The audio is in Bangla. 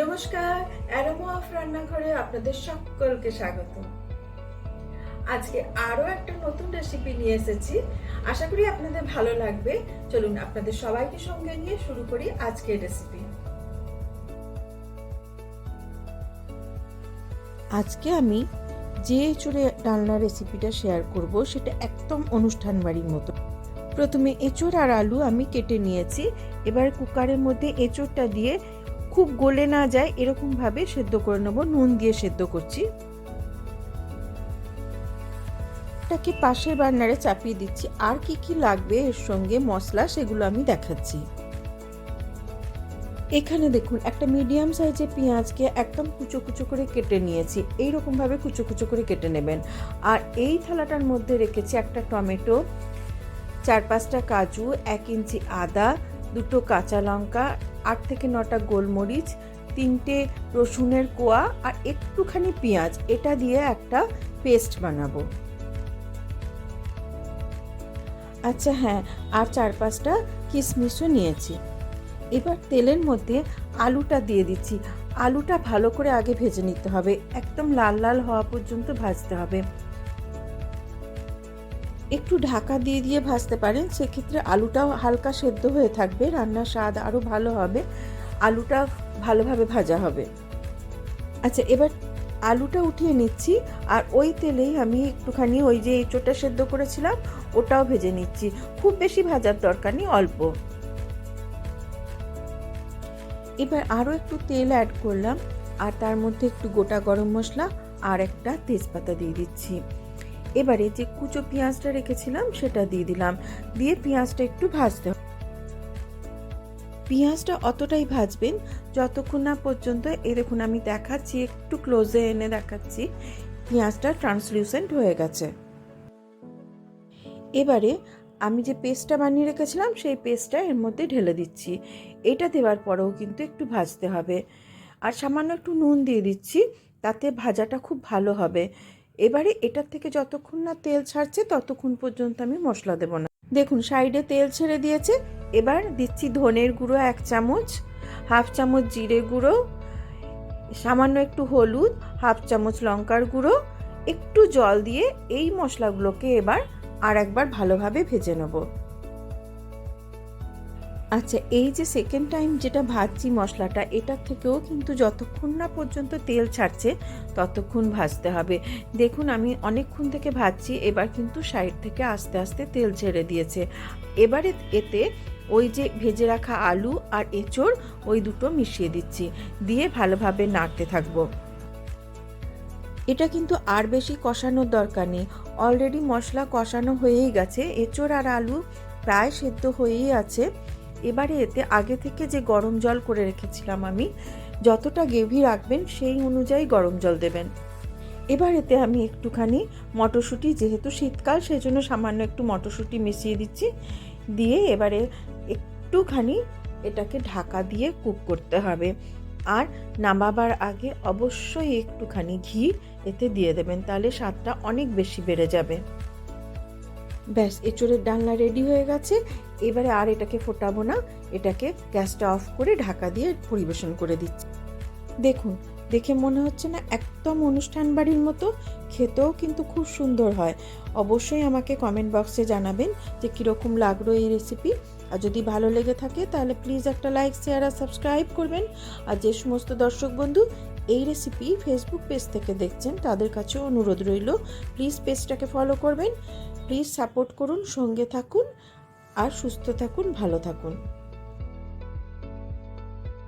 নমস্কার অ্যারোমা অফ রান্নাঘরে আপনাদের সকলকে স্বাগত। আজকে আরও একটা নতুন রেসিপি নিয়ে এসেছি। আশা করি আপনাদের ভালো লাগবে। চলুন আপনাদের সবাইকে সঙ্গে নিয়ে শুরু করি আজকের রেসিপি আজকে আমি যে এঁচড়ে ডালনা রেসিপিটা শেয়ার করব, সেটা একদম অনুষ্ঠান বাড়ির মতো। প্রথমে এঁচড় আর আলু আমি কেটে নিয়েছি। এবার কুকারের মধ্যে এঁচড়টা দিয়ে খুব গলে না যায়, এরকমভাবে সেদ্ধ করে নেব। নুন দিয়ে সেদ্ধ করছি। এটাকে পাশের বার্নারে চাপিয়ে দিচ্ছি। আর কি কি লাগবে এর সঙ্গে মশলা সেগুলো আমি দেখাচ্ছি। এখানে দেখুন, একটা মিডিয়াম সাইজের পেঁয়াজকে একদম কুচো কুচো করে কেটে নিয়েছি। এই ভাবে কুচো কুচো করে কেটে নেবেন। আর এই থালাটার মধ্যে রেখেছি একটা টমেটো, চার পাঁচটা কাজু, এক ইঞ্চি আদা দুটো কাঁচা লঙ্কা, আট থেকে নটা গোলমরিচ, তিনটে রসুনের কোয়া আর একটুখানি পেঁয়াজ। এটা দিয়ে একটা পেস্ট বানাবো। আচ্ছা হ্যাঁ আর চার পাঁচটা কিশমিশও নিয়েছি। এবার তেলের মধ্যে আলুটা দিয়ে দিচ্ছি। আলুটা ভালো করে আগে ভেজে নিতে হবে। একদম লাল লাল হওয়া পর্যন্ত ভাজতে হবে। একটু ঢাকা দিয়ে দিয়ে ভাজতে পারেন, সেক্ষেত্রে আলুটাও হালকা সেদ্ধ হয়ে থাকবে, রান্নার স্বাদ আরও ভালো হবে, আলুটা ভালোভাবে ভাজা হবে। আচ্ছা এবার আলুটা উঠিয়ে নিচ্ছি, আর ওই তেলেই আমি একটুখানি ওই যে এঁচোটা সেদ্ধ করেছিলাম, ওটাও ভেজে নিচ্ছি। খুব বেশি ভাজার দরকার নেই, অল্প। এবার আরও একটু তেল অ্যাড করলাম, আর তার মধ্যে একটু গোটা গরম মশলা আর একটা তেজপাতা দিয়ে দিচ্ছি। এবারে যে কুচো পেঁয়াজটা রেখেছিলাম সেটা দিয়ে দিলাম। দিয়ে পেঁয়াজটা একটু ভাজতে পেঁয়াজটা অতটাই ভাজবেন যতক্ষণ না পর্যন্ত, এ দেখুন আমি দেখাচ্ছি, একটু ক্লোজে এনে দেখাচ্ছি, পেঁয়াজটা ট্রান্সলিউসেন্ট হয়ে গেছে। এবারে আমি যে পেস্টটা বানিয়ে রেখেছিলাম, সেই পেস্টটা এর মধ্যে ঢেলে দিচ্ছি। এটা দেওয়ার পরেও কিন্তু একটু ভাজতে হবে। আর সামান্য একটু নুন দিয়ে দিচ্ছি, তাতে ভাজাটা খুব ভালো হবে। এবারে এটার থেকে যতক্ষণ না তেল ছাড়ছে, ততক্ষণ পর্যন্ত আমি মশলা দেব না। দেখুন, সাইডে তেল ছেড়ে দিয়েছে। এবার দিচ্ছি ধনের গুঁড়ো এক চামচ, হাফ চামচ জিরে গুঁড়ো, সামান্য একটু হলুদ, হাফ চামচ লঙ্কার গুঁড়ো, একটু জল দিয়ে এই মশলাগুলোকে এবার আর একবার ভালোভাবে ভেজে নেব। আচ্ছা এই যে সেকেন্ড টাইম যেটা ভাজছি মশলাটা, এটার থেকেও কিন্তু যতক্ষণ না পর্যন্ত তেল ছাড়ছে, ততক্ষণ ভাজতে হবে। দেখুন, আমি অনেকক্ষণ থেকে ভাজছি, এবার কিন্তু সাইড থেকে আস্তে আস্তে তেল ছেড়ে দিয়েছে। এবারে এতে ওই যে ভেজে রাখা আলু আর এঁচড়, ওই দুটো মিশিয়ে দিচ্ছি। দিয়ে ভালোভাবে নাড়তে থাকব। এটা কিন্তু আর বেশি কষানোর দরকার নেই। অলরেডি মশলা কষানো হয়েই গেছে। এঁচড় আর আলু প্রায় সেদ্ধ হয়েই আছে। এবারে এতে আগে থেকে যে গরম জল করে রেখেছিলাম আমি, যতটা গ্রেভি রাখবেন সেই অনুযায়ী গরম জল দেবেন। এবার এতে আমি একটুখানি মটরশুঁটি, যেহেতু শীতকাল সেই জন্য সামান্য একটু মটরশুঁটি মিশিয়ে দিচ্ছি। দিয়ে এবারে একটুখানি এটাকে ঢাকা দিয়ে কুক করতে হবে। আর নামাবার আগে অবশ্যই একটুখানি ঘি এতে দিয়ে দেবেন, তাহলে স্বাদটা অনেক বেশি বেড়ে যাবে। ব্যাস এঁচড়ের ডালনা রেডি হয়ে গেছে। এবারে আর এটাকে ফোটাবো না, এটাকে গ্যাসটা অফ করে ঢাকা দিয়ে পরিবেশন করে দিচ্ছি। দেখুন, দেখে মনে হচ্ছে না একদম অনুষ্ঠান বাড়ির মতো, খেতেও কিন্তু খুব সুন্দর হয়। অবশ্যই আমাকে কমেন্ট বক্সে জানাবেন যে কীরকম লাগল এই রেসিপি আর যদি ভালো লেগে থাকে, তাহলে প্লিজ একটা লাইক শেয়ার আর সাবস্ক্রাইব করবেন। আর যে সমস্ত দর্শক বন্ধু এই রেসিপি ফেসবুক পেজ থেকে দেখছেন, তাদের কাছে অনুরোধ রইল। প্লিজ পেজটাকে ফলো করবেন। প্লিজ সাপোর্ট করুন, সঙ্গে থাকুন আর সুস্থ থাকুন, ভালো থাকুন।